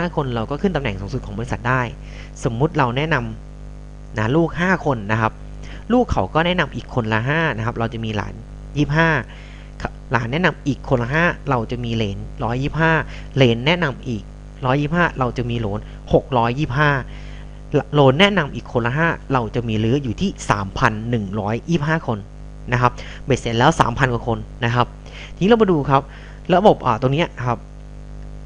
5 คนเราก็ขึ้นตำแหน่งสูงสุดของบริษัทได้ สมมุติเราแนะนำนะลูก 5 คนนะครับ ลูกเขาก็แนะนำอีกคนละ5นะครับ เราจะมีหลาน 25 หลานแนะนำอีกคนละ 5 เราจะมีเหลน 125เหลนแนะนำอีก 125 เราจะมีโหลน 625 โหลนแนะนำอีกคนละ 5 เราจะมีเลืออยู่ที่ 3,125 คนนะครับ เบ็ดเสร็จแล้ว 3,000 กว่าคนนะครับ ทีนี้เรามาดูครับ ระบบอ่าตรงนี้ครับ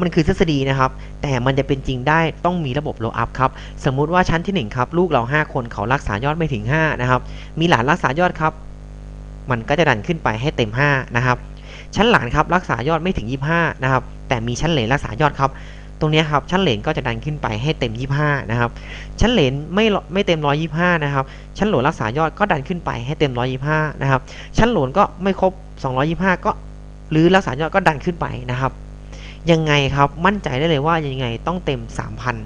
มันคือทฤษฎีนะครับ แต่มันจะเป็นจริงได้ต้องมีระบบโลอัพครับ สมมุติว่าชั้นที่ 1 ครับ ลูกเรา 5 คนเขารักษายอดไม่ถึง 5 นะครับ มีหลานรักษายอดครับ มันก็จะดันขึ้นไปให้เต็ม 5 นะครับ ชั้นหลานครับรักษายอดไม่ถึง 25 นะครับ แต่มีชั้นเหลนรักษายอดครับ ตรงนี้ครับ ชั้นเหลนก็จะดันขึ้นไปให้เต็ม 25 นะครับ ชั้นเหลนไม่ไม่เต็ม 125 นะครับ ชั้นหลนรักษายอดก็ดันขึ้นไปให้เต็ม 125 นะครับ ชั้นหลนก็ไม่ครบ 225 ก็หรือรักษายอดก็ดันขึ้นไปนะครับ ยังไงครับมั่นใจได้เลยว่ายังไงต้องเต็ม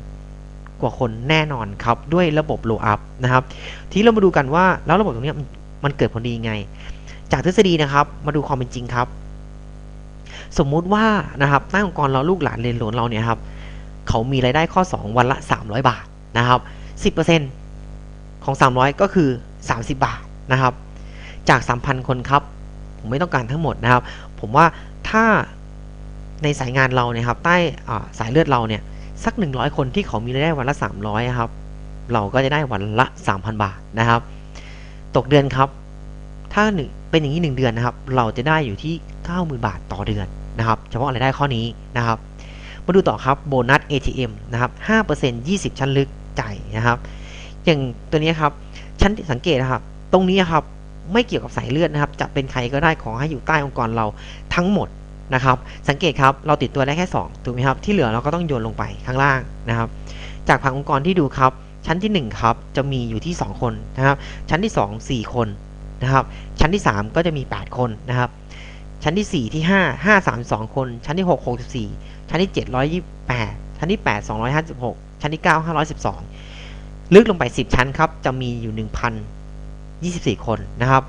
3,000 กว่าคนแน่นอนครับ ด้วยระบบโลอัพนะครับทีนี้เรามาดูกันว่าแล้วระบบตรงนี้มันเกิดผลดียังไง จากทฤษฎีนะครับ มาดูความเป็นจริงครับ สมมุติว่านะครับใต้งองค์กรเราลูกหลานเรียนหลวนเราเนี่ยครับเขามีรายได้ข้อ 2 วันละ 300 บาทนะครับ 10%ของ 300 ก็คือ 30 บาทนะครับ จาก 3,000 คนครับ ผมไม่ต้องการทั้งหมดนะครับ ผมว่าถ้า ในสายงานเราเนี่ยครับใต้สายเลือดเราเนี่ยสัก 100 คนที่เขามีรายได้วันละ 300อะครับเราก็จะได้วันละ 3,000 บาทนะครับ ตกเดือนครับ ถ้าเป็นอย่างนี้ 1 เดือนนะครับ เราจะได้อยู่ที่ 90,000 บาทต่อเดือนนะครับ เฉพาะรายได้ข้อนี้นะครับ มาดูต่อครับโบนัส ATM นะครับ 5% 20 ชั้นลึกจ่ายนะครับ อย่างตัวนี้ครับ ชั้นสังเกตนะครับ ตรงนี้ครับ ไม่เกี่ยวกับสายเลือดนะครับ จะเป็นใครก็ได้ขอให้อยู่ใต้องค์กรเราทั้งหมด นะครับ สังเกตครับ เราติดตัวได้แค่ 2 ถูกไหมครับ ที่เหลือเราก็ต้องโยนลงไปข้างล่างนะครับ จากผังองค์กรที่ดูครับ ชั้นที่ 1 ครับ จะมีอยู่ที่ 2 คนนะครับ ชั้นที่ 2 4 คนนะครับ ชั้นที่ 3 ก็จะมี 8 คนนะครับ ชั้นที่ 4 ที่ 5 5 3 2 คน ชั้นที่ 6 64 ชั้นที่ 7 128 ชั้นที่ 8 256 ชั้นที่ 9 512 ลึกลงไป 10 ชั้นครับ จะมีอยู่ 1,024 คนนะครับ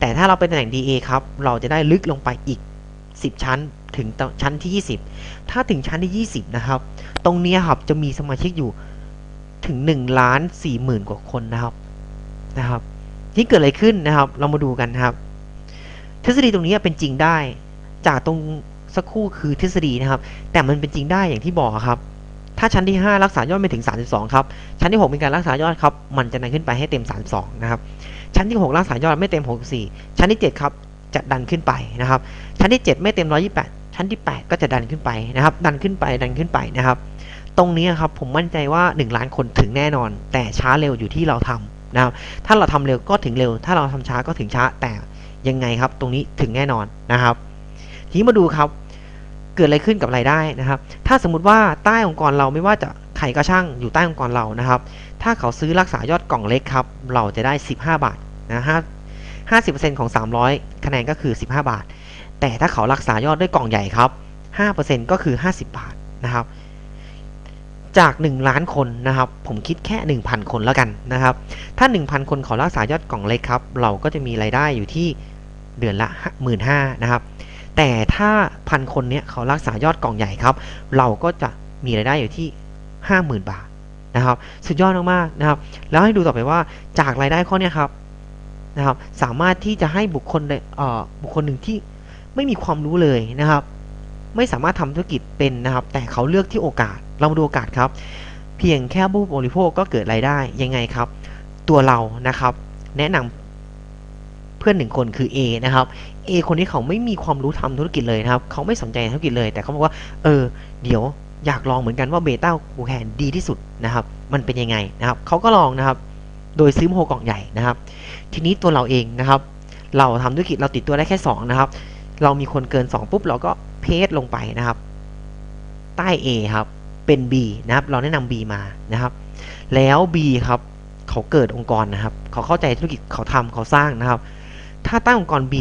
แต่ถ้าเราเป็นตำแหน่ง DA ครับ เราจะได้ลึกลงไปอีก 10 ชั้นถึงชั้นที่ 20 ถ้าถึงชั้นที่ 20 นะครับ ตรงเนี้ครับจะมีสมาชิกอยู่ถึง1ล้าน4หมื่นกว่าคนนะครับนะครับที่เกิดอะไรขึ้นนะครับ เรามาดูกันครับ ทฤษฎีตรงนี้เป็นจริงได้ จากตรงสักครู่คือทฤษฎีนะครับ แต่มันเป็นจริงได้อย่างที่บอกครับ ถ้าชั้นที่ 5 รักษายอดไม่ถึง 32 ครับ ชั้นที่ 6 เป็นการรักษายอดครับ มันจะดันขึ้นไปให้เต็ม 32 นะครับ ชั้นที่ 6 รักษายอดไม่เต็ม 64 ชั้นที่ 7 ครับ จะดันขึ้นไปนะครับชั้นที่ 7 ไม่เต็ม 128 ชั้นที่ 8 ก็จะดันขึ้นไปนะครับ ดันขึ้นไปดันขึ้นไปนะครับ ตรงนี้ครับผมมั่นใจว่า 1 ล้านคนถึงแน่นอน แต่ช้าเร็วอยู่ที่เราทำนะครับ ถ้าเราทำเร็วก็ถึงเร็ว ถ้าเราทำช้าก็ถึงช้าแต่ยังไงครับ ตรงนี้ถึงแน่นอนนะครับ ทีนี้มาดูครับเกิดอะไรขึ้นกับรายได้นะครับ ถ้าสมมติว่าใต้องค์กรเราไม่ว่าจะใครก็ช่างอยู่ใต้องค์กรเรานะครับ ถ้าเขาซื้อรักษายอดกล่องเล็กครับ เราจะได้ 15 บาทนะฮะ 50%ของ 300 คะแนนก็คือ 15 บาท แต่ถ้าเขารักษายอดด้วยกล่องใหญ่ครับ 5%ก็คือ 50 บาทนะครับ จาก 1 ล้านคนนะครับ ผมคิดแค่ 1,000 คนแล้วกันนะครับ ถ้า 1,000 คนเขารักษายอดกล่องเล็กครับ เราก็จะมีรายได้อยู่ที่เดือนละ 15,000นะครับ แต่ถ้าพันคนเนี้ยเขารักษายอดกล่องใหญ่ครับ เราก็จะมีรายได้อยู่ที่ 50,000 บาทนะครับ สุดยอดมากๆนะครับ แล้วให้ดูต่อไปว่าจากรายได้ข้อเนี้ยครับ นะครับ สามารถที่จะให้บุคคลบุคคลหนึ่งที่ไม่มีความรู้เลยนะครับ ไม่สามารถทำธุรกิจเป็นนะครับ แต่เขาเลือกที่โอกาส เรามาดูโอกาสครับ เพียงแค่ผู้บริโภคก็เกิดรายได้ยังไงครับ ตัวเรานะครับ แนะนำเพื่อนหนึ่งคนคือ A นะครับ A คนนี้เขาไม่มีความรู้ทำธุรกิจเลยนะครับ เขาไม่สนใจธุรกิจเลย แต่เขาบอกว่า เออ เดี๋ยวอยากลองเหมือนกันว่าเบต้ากูแคนดีที่สุดนะครับ มันเป็นยังไงนะครับ เขาก็ลองนะครับ โดยซื้อโมโหกล่องใหญ่นะครับ ทีนี้ตัวเราเองนะครับ เราทำธุรกิจเราติดตัวได้แค่ 2 นะครับ เรามีคนเกิน 2 ปุ๊บ เราก็เพจลงไปนะครับ ใต้ A ครับ เป็น B นะครับ เราแนะนำ B มานะครับ แล้ว B ครับเขาเกิดองค์กรนะครับ เขาเข้าใจธุรกิจเขาทำเขาสร้างนะครับ ถ้าตั้งองค์กร B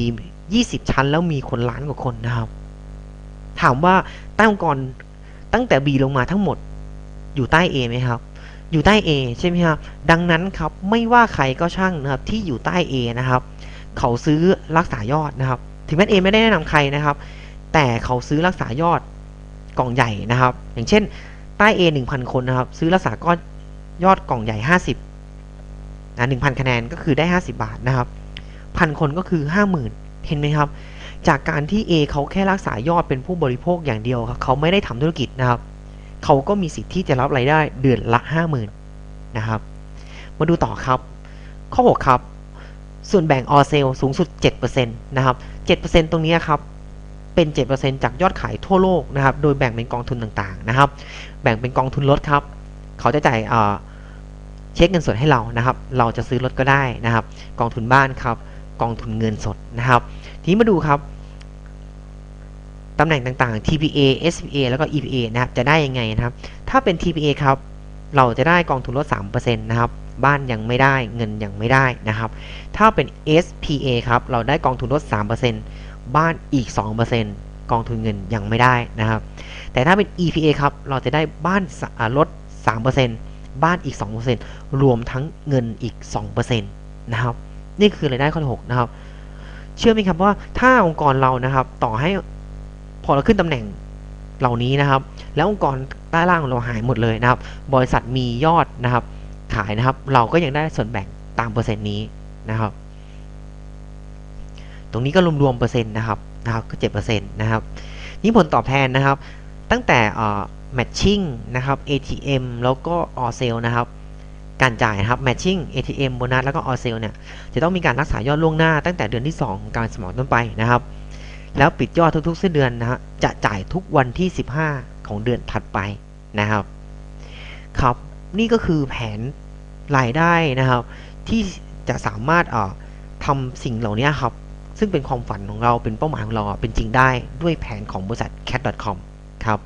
20 ชั้น แล้วมีคนล้านกว่าคนนะครับ ถามว่าตั้งองค์กรตั้งแต่ B ลงมาทั้งหมดอยู่ใต้ A ไหมครับ อยู่ใต้ A ใช่ไหมครับดังนั้นครับไม่ว่าใครก็ช่างนะครับที่อยู่ใต้ A นะครับเขาซื้อรักษายอดนะครับ ถึงแม้ A ไม่ได้แนะนำใครนะครับ แต่เขาซื้อรักษายอดกล่องใหญ่นะครับ อย่างเช่นใต้ A 1,000 คนนะครับ ซื้อรักษาก็ยอดกล่องใหญ่ 50นะ1,000 คะแนนก็คือได้ 50 บาทนะครับพันคนก็คือ 50,000 เห็นไหมครับ จากการที่ A เขาแค่รักษายอดเป็นผู้บริโภคอย่างเดียวครับเขาไม่ได้ทำธุรกิจนะครับ เขาก็มีสิทธิ์ที่จะรับรายได้เดือนละ 50,000นะครับ มาดูต่อครับ ข้อ 6 ครับ ส่วนแบ่งออเซลสูงสุด 7%นะครับ 7%ตรงนี้ครับเป็น 7%จากยอดขายทั่วโลกนะครับ โดยแบ่งเป็นกองทุนต่างๆนะครับ แบ่งเป็นกองทุนรถครับ เขาจะจ่ายเอ่อเช็คเงินสดให้เรานะครับ เราจะซื้อรถก็ได้นะครับ กองทุนบ้านครับ กองทุนเงินสดนะครับ ทีนี้มาดูครับ ตำแหน่งต่างๆ TPA SPA แล้วก็ EPA นะครับจะได้ยังไงนะครับ ถ้าเป็น TPA ครับเราจะได้กองทุนลด 3%นะครับบ้านยังไม่ได้เงินยังไม่ได้นะครับ ถ้าเป็น SPA ครับเราได้กองทุนลด 3%บ้านอีก 2%กองทุนเงินยังไม่ได้นะครับ แต่ถ้าเป็น EPA ครับเราจะได้บ้านสอ่าลด 3%บ้านอีก 2%รวมทั้งเงินอีก 2%นะครับนี่คือรายได้ข้อที่6นะครับ เชื่อไหมครับว่าถ้าองค์กรเรานะครับ ต่อให้ อเราขึ้นตำแหน่งเหล่านี้นะครับ แล้วองค์กรใต้ล่างของเราหายหมดเลยนะครับ บริษัทมียอดนะครับ ขายนะครับ เราก็ยังได้ส่วนแบ่งตามเปอร์เซ็นต์นี้นะครับ ตรงนี้ก็รวมๆเปอร์เซ็นต์นะครับนะครับก็เจ็ดเปอร์เซ็นต์นะครับ นี่ผลตอบแทนนะครับ ตั้งแต่เอ่อ matching นะครับ ATM แล้วก็ all sale นะครับการจ่ายนะครับ matching ATM โบนัสแล้วก็ all sale เนี่ยจะต้องมีการรักษายอดล่วงหน้าตั้งแต่เดือนที่2ของการสมองต้นไปนะครับ แล้วปิดยอดทุกๆสิ้นเดือนนะฮะจะจ่ายทุกวันที่ 15 ของเดือนถัดไปนะครับ ครับนี่ก็คือแผนรายได้นะครับ ที่จะสามารถเอ่อทำสิ่งเหล่านี้ครับ ซึ่งเป็นความฝันของเราเป็นเป้าหมายของเราเป็นจริงได้ด้วยแผนของบริษัท cat.com ครับ